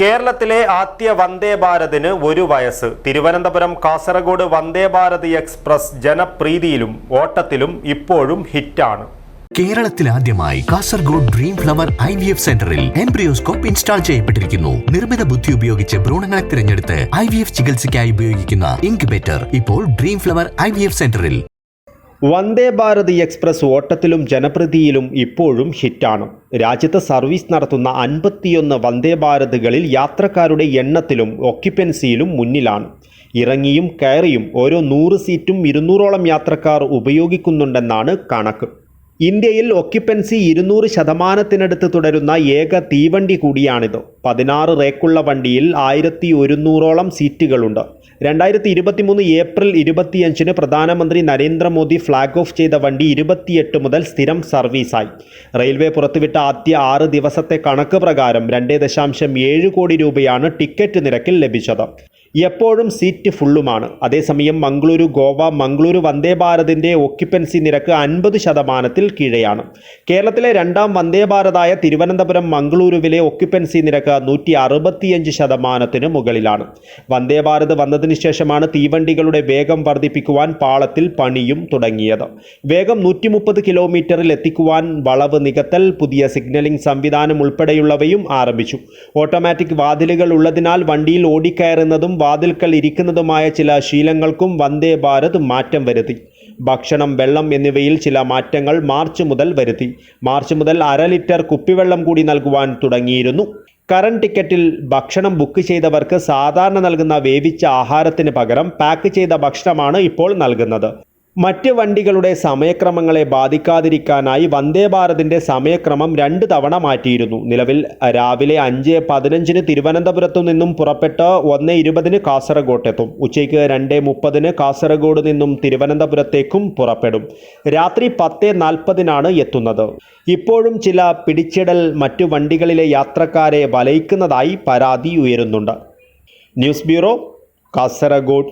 കേരളത്തിലെ ആദ്യ വന്ദേ ഭാരതിന് ഒരു വയസ്സ്. തിരുവനന്തപുരം കാസർഗോഡ് വന്ദേ ഭാരത് എക്സ്പ്രസ് ജനപ്രീതിയിലും ഓട്ടത്തിലും ഇപ്പോഴും ഹിറ്റാണ്. കേരളത്തിൽ ആദ്യമായി Kasaragod dream flower I V F സെന്ററിൽ എംബ്രിയോസ്കോപ്പ് ഇൻസ്റ്റാൾ ചെയ്യപ്പെട്ടിരിക്കുന്നു. നിർമ്മിത ബുദ്ധി ഉപയോഗിച്ച് ഭ്രൂണങ്ങളെ തിരഞ്ഞെടുത്ത് ഐ വി എഫ് ചികിത്സയ്ക്കായി ഉപയോഗിക്കുന്ന ഇൻക്യുബേറ്റർ ഇപ്പോൾ dream flower I V F സെന്ററിൽ വന്ദേ ഭാരത് എക്സ്പ്രസ് ഓട്ടത്തിലും ജനപ്രീതിയിലും ഇപ്പോഴും ഹിറ്റാണ്. രാജ്യത്ത് സർവീസ് നടത്തുന്ന അൻപത്തിയൊന്ന് വന്ദേ ഭാരതുകളിൽ യാത്രക്കാരുടെ എണ്ണത്തിലും ഒക്യുപ്പൻസിയിലും മുന്നിലാണ്. ഇറങ്ങിയും കയറിയും ഓരോ നൂറ് സീറ്റും ഇരുന്നൂറോളം യാത്രക്കാർ ഉപയോഗിക്കുന്നുണ്ടെന്നാണ് കണക്ക്. ഇന്ത്യയിൽ ഒക്യുപ്പൻസി ഇരുന്നൂറ് ശതമാനത്തിനടുത്ത് തുടരുന്ന ഏക തീവണ്ടി കൂടിയാണിത്. പതിനാറ് റേക്കുള്ള വണ്ടിയിൽ ആയിരത്തി ഒരുന്നൂറോളം സീറ്റുകളുണ്ട്. രണ്ടായിരത്തി ഇരുപത്തിമൂന്ന് ഏപ്രിൽ ഇരുപത്തിയഞ്ചിന് പ്രധാനമന്ത്രി നരേന്ദ്രമോദി ഫ്ളാഗ് ഓഫ് ചെയ്ത വണ്ടി ഇരുപത്തിയെട്ട് മുതൽ സ്ഥിരം സർവീസായി. റെയിൽവേ പുറത്തുവിട്ട ആദ്യ ആറ് ദിവസത്തെ കണക്ക് പ്രകാരം രണ്ട് കോടി രൂപയാണ് ടിക്കറ്റ് നിരക്കിൽ ലഭിച്ചത്. എപ്പോഴും സീറ്റ് ഫുള്ളുമാണ്. അതേസമയം മംഗളൂരു ഗോവ മംഗളൂരു വന്ദേ ഭാരതിന്റെ ഒക്യുപ്പൻസി നിരക്ക് അൻപത് ശതമാനത്തിൽ കീഴെയാണ്. കേരളത്തിലെ രണ്ടാം വന്ദേ ഭാരതായ തിരുവനന്തപുരം മംഗളൂരുവിലെ ഒക്യുപ്പൻസി നിരക്ക് നൂറ്റി അറുപത്തിയഞ്ച് ശതമാനത്തിന് മുകളിലാണ്. വന്ദേ ഭാരത് വന്നതിന് ശേഷമാണ് തീവണ്ടികളുടെ വേഗം വർദ്ധിപ്പിക്കുവാൻ പാളത്തിൽ പണിയും തുടങ്ങിയത്. വേഗം നൂറ്റി മുപ്പത് കിലോമീറ്ററിൽ എത്തിക്കുവാൻ വളവ് നികത്തൽ പുതിയ സിഗ്നലിംഗ് സംവിധാനം ഉൾപ്പെടെയുള്ളവയും ആരംഭിച്ചു. ഓട്ടോമാറ്റിക് വാതിലുകൾ ഉള്ളതിനാൽ വണ്ടിയിൽ ഓടിക്കയറുന്നതും വാതിൽക്കൽ ഇരിക്കുന്നതുമായ ചില ശീലങ്ങൾക്കും വന്ദേ ഭാരത് മാറ്റം വരുത്തി. ഭക്ഷണം വെള്ളം എന്നിവയിൽ ചില മാറ്റങ്ങൾ മാർച്ച് മുതൽ വരുത്തി. മാർച്ച് മുതൽ അര ലിറ്റർ കുപ്പിവെള്ളം കൂടി നൽകുവാൻ തുടങ്ങിയിരുന്നു. കറണ്ട് ടിക്കറ്റിൽ ഭക്ഷണം ബുക്ക് ചെയ്തവർക്ക് സാധാരണ നൽകുന്ന വേവിച്ച ആഹാരത്തിന് പകരം പാക്ക് ചെയ്ത ഭക്ഷണമാണ് ഇപ്പോൾ നൽകുന്നത്. മറ്റ് വണ്ടികളുടെ സമയക്രമങ്ങളെ ബാധിക്കാതിരിക്കാനായി വന്ദേ ഭാരതിന്റെ സമയക്രമം രണ്ട് തവണ മാറ്റിയിരുന്നു. നിലവിൽ രാവിലെ അഞ്ച് പതിനഞ്ചിന് തിരുവനന്തപുരത്തു നിന്നും പുറപ്പെട്ട് ഒന്ന് ഇരുപതിന് കാസർഗോട്ടെത്തും. ഉച്ചയ്ക്ക് രണ്ട് മുപ്പതിന് കാസർഗോഡ് നിന്നും തിരുവനന്തപുരത്തേക്കും പുറപ്പെടും. രാത്രി പത്ത് നാൽപ്പതിനാണ് എത്തുന്നത്. ഇപ്പോഴും ചില പിടിച്ചിടൽ മറ്റു വണ്ടികളിലെ യാത്രക്കാരെ വലയിക്കുന്നതായി പരാതി ഉയരുന്നുണ്ട്. News bureau Kasaragod.